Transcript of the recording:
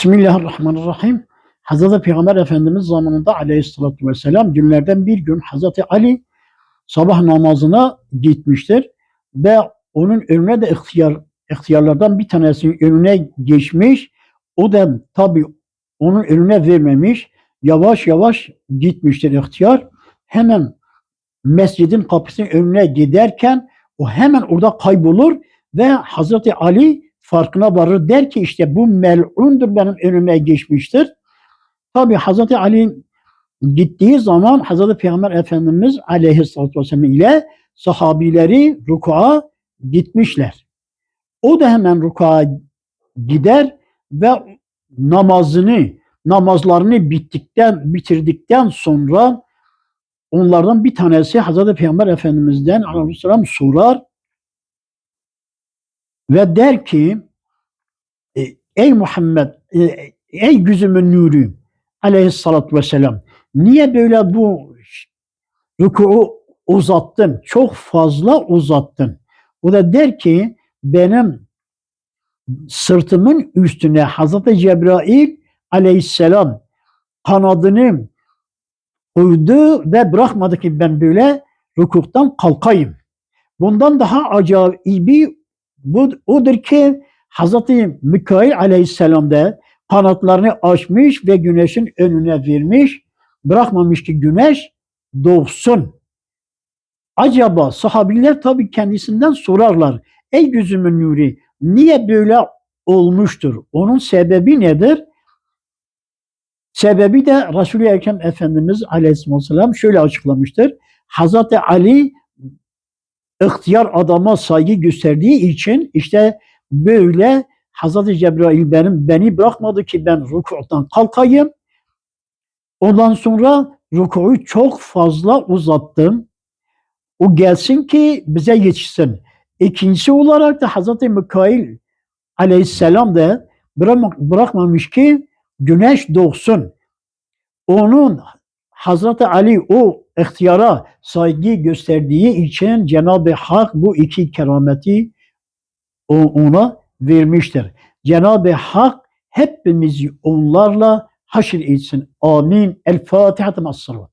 Bismillahirrahmanirrahim. Hazreti Peygamber Efendimiz zamanında aleyhissalatü vesselam günlerden bir gün Hazreti Ali sabah namazına gitmiştir ve onun önüne de ihtiyar, ihtiyarlardan bir tanesinin önüne geçmiş. O da tabi onun önüne vermemiş. Yavaş yavaş gitmiştir ihtiyar. Hemen mescidin kapısının önüne giderken o hemen orada kaybolur ve Hazreti Ali farkına varır. Der ki işte bu mel'undur benim önüme geçmiştir. Tabi Hazreti Ali gittiği zaman Hazreti Peygamber Efendimiz aleyhissalatü vesselam ile sahabileri rukuğa gitmişler. O da hemen rukuğa gider ve namazını, namazlarını bittikten, bitirdikten sonra onlardan bir tanesi Hazreti Peygamber Efendimiz'den aleyhisselam sorar ve der ki ey Muhammed e, ey gözümün nuru aleyhissalatü vesselam niye böyle bu rükûu uzattın? Çok fazla uzattın. O da der ki benim sırtımın üstüne Hazreti Cebrail aleyhisselam kanadını koydu ve bırakmadı ki ben böyle rükuktan kalkayım. Bundan daha acayibi bu, odur ki Hazreti Mikail aleyhisselam da kanatlarını açmış ve güneşin önüne vermiş. Bırakmamış ki güneş doğsun. Acaba sahabiler tabi kendisinden sorarlar. Ey gözümün nuri niye böyle olmuştur? Onun sebebi nedir? Sebebi de Resul-i Ekrem Efendimiz Aleyhisselam şöyle açıklamıştır. Hazreti Ali ihtiyar adama saygı gösterdiği için işte böyle Hazreti Cebrail benim beni bırakmadı ki ben rükûdan kalkayım. Ondan sonra rükûyu çok fazla uzattım. O gelsin ki bize yetişsin. İkincisi olarak da Hazreti Mikail aleyhisselam da bırakmamış ki güneş doğsun. Onun Hazreti Ali o ihtiyara saygı gösterdiği için Cenab-ı Hak bu iki kerameti ona vermiştir. Cenab-ı Hak hepimizi onlarla haşr etsin. Amin. El Fatiha. Salavat.